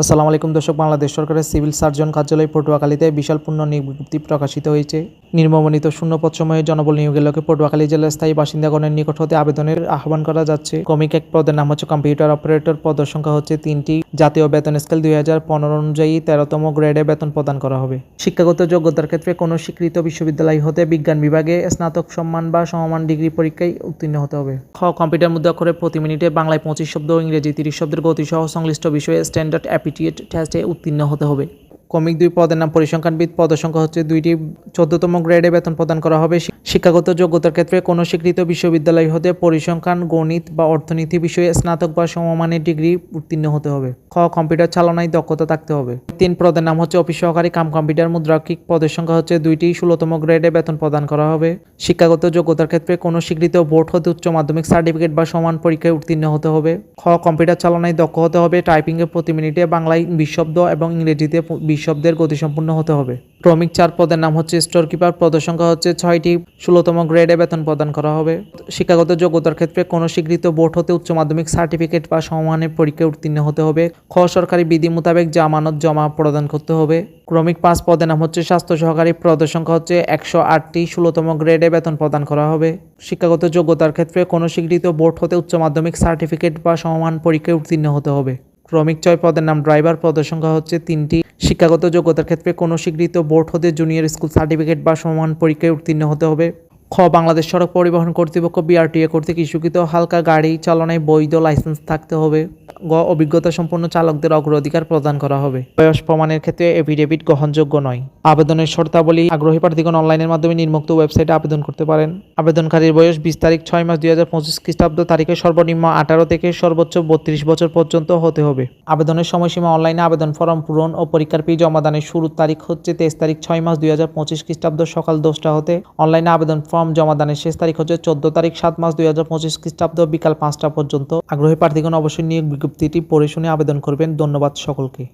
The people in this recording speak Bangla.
আসসালামু আলাইকুম দর্শক, বাংলাদেশ সরকারের সিভিল সার্জন কার্যালয় পটুয়াখালীতে বিশাল পূর্ণ বিজ্ঞপ্তি প্রকাশিত হয়েছে। নির্মমনিত শূন্যপদ সময়ে জনবল নিয়োগের লক্ষ্যে পটুয়াখালী জেলার স্থায়ী বাসিন্দাগণের নিকট হতে আবেদনের আহ্বান করা যাচ্ছে। কমিক এক পদের নাম হচ্ছে কম্পিউটার অপারেটর। পদের সংখ্যা হচ্ছে তিনটি। জাতীয় বেতন স্কেল দুই হাজার পনেরো অনুযায়ী তেরোতম গ্রেডে বেতন প্রদান করা হবে। শিক্ষাগত যোগ্যতার ক্ষেত্রে কোনো স্বীকৃত বিশ্ববিদ্যালয় হতে বিজ্ঞান বিভাগে স্নাতক সম্মান বা সমমান ডিগ্রি পরীক্ষায় উত্তীর্ণ হতে হবে। খ, কম্পিউটার মুদ্রা করে প্রতি মিনিটে বাংলায় পঁচিশ শব্দ ও ইংরেজি তিরিশ শব্দের গতিসহ সংশ্লিষ্ট বিষয়ে স্ট্যান্ডার্ড অ্যাপিটিয়েট টেস্টে উত্তীর্ণ হতে হবে। কমিক দুই পদের নাম পরিসংখ্যানবিদ পদের সংখ্যা হচ্ছে দুইটি। চোদ্দতম গ্রেডে বেতন প্রদান করা হবে। শিক্ষাগত যোগ্যতার ক্ষেত্রে কোনো স্বীকৃত বিশ্ববিদ্যালয় হতে পরিসংখ্যান, গণিত বা অর্থনীতি বিষয়ে স্নাতক বা সমমানের ডিগ্রি উত্তীর্ণ হতে হবে। খ, কম্পিউটার চালনায় দক্ষতা থাকতে হবে। তিন পদের নাম হচ্ছে অফিস সহকারী কাম কম্পিউটার মুদ্রাক্ষিক পদের সংখ্যা হচ্ছে দুইটি। ষোলোতম গ্রেডে বেতন প্রদান করা হবে। শিক্ষাগত যোগ্যতার ক্ষেত্রে কোনো স্বীকৃত বোর্ড হতে উচ্চ মাধ্যমিক সার্টিফিকেট বা সমান পরীক্ষায় উত্তীর্ণ হতে হবে। খ, কম্পিউটার চালনায় দক্ষ হতে হবে। টাইপিংয়ে প্রতি মিনিটে বাংলায় বিশ শব্দ এবং ইংরেজিতে বিশ শব্দের গতিসম্পন্ন হতে হবে। ক্রমিক চার পদের নাম হচ্ছে স্টোর কিপার পদের সংখ্যা হচ্ছে ছয়টি, ষোলোতম গ্রেডে বেতন প্রদান করা হবে। শিক্ষাগত যোগ্যতার ক্ষেত্রে কোনো স্বীকৃত বোর্ড হতে উচ্চ মাধ্যমিক সার্টিফিকেট বা সমমানের পরীক্ষায় উত্তীর্ণ হতে হবে। খ সরকারি বিধি মোতাবেক জামানত জমা প্রদান করতে হবে। ক্রমিক পাঁচ পদের নাম হচ্ছে স্বাস্থ্য সহকারী, পদের সংখ্যা হচ্ছে একশো আটটি, ষোলোতম গ্রেডে বেতন প্রদান করা হবে। শিক্ষাগত যোগ্যতার ক্ষেত্রে কোনো স্বীকৃত বোর্ড হতে উচ্চ মাধ্যমিক সার্টিফিকেট বা সমমান পরীক্ষায় উত্তীর্ণ হতে হবে। ক্রমিক ছয় পদের নাম ড্রাইভার পদের সংখ্যা হচ্ছে তিনটি। শিক্ষাগত যোগ্যতার ক্ষেত্রে কোনো স্বীকৃত বোর্ড হতে জুনিয়র স্কুল সার্টিফিকেট বা সমান পরীক্ষায় উত্তীর্ণ হতে হবে। খ বাংলাদেশ সড়ক পরিবহন কর্তৃপক্ষ, বিআরটিএ কর্তৃক ইস্যুকৃত হালকা গাড়ি চালনায় বৈধ লাইসেন্স থাকতে হবে। গ, অভিজ্ঞতা সম্পন্ন চালকদের অগ্রাধিকার প্রদান করা হবে। বয়স প্রমাণের ক্ষেত্রে এফিডেভিট গ্রহণযোগ্য নয়। আবেদনের শর্তাবলী আগ্রহী প্রার্থীগণ অনলাইনের মাধ্যমে নির্মুক্ত ওয়েবসাইটে আবেদন করতে পারেন। আবেদনকারীর বয়স বিশ তারিখ ছয় মাস দুই হাজার পঁচিশ খ্রিস্টাব্দ তারিখে সর্বনিম্ন আঠারো থেকে সর্বোচ্চ বত্রিশ বছর পর্যন্ত হতে হবে। আবেদনের সময়সীমা অনলাইনে আবেদন ফর্ম পূরণ ও পরীক্ষার ফি জমাদানের শুরুর তারিখ হচ্ছে তেইশ তারিখ ছয় মাস দুই হাজার পঁচিশ খ্রিস্টাব্দ সকাল দশটা হতে। অনলাইনে আবেদন ফর্ম জমাদানের শেষ তারিখ হচ্ছে চোদ্দ তারিখ সাত মাস দুই হাজার পঁচিশ খ্রিস্টাব্দ, বিকাল পাঁচটা পর্যন্ত। আগ্রহী প্রার্থীগণ অবশ্যই নিয়োগ বিজ্ঞপ্তিটি পড়ে শুনে আবেদন করবেন। ধন্যবাদ সকলকে।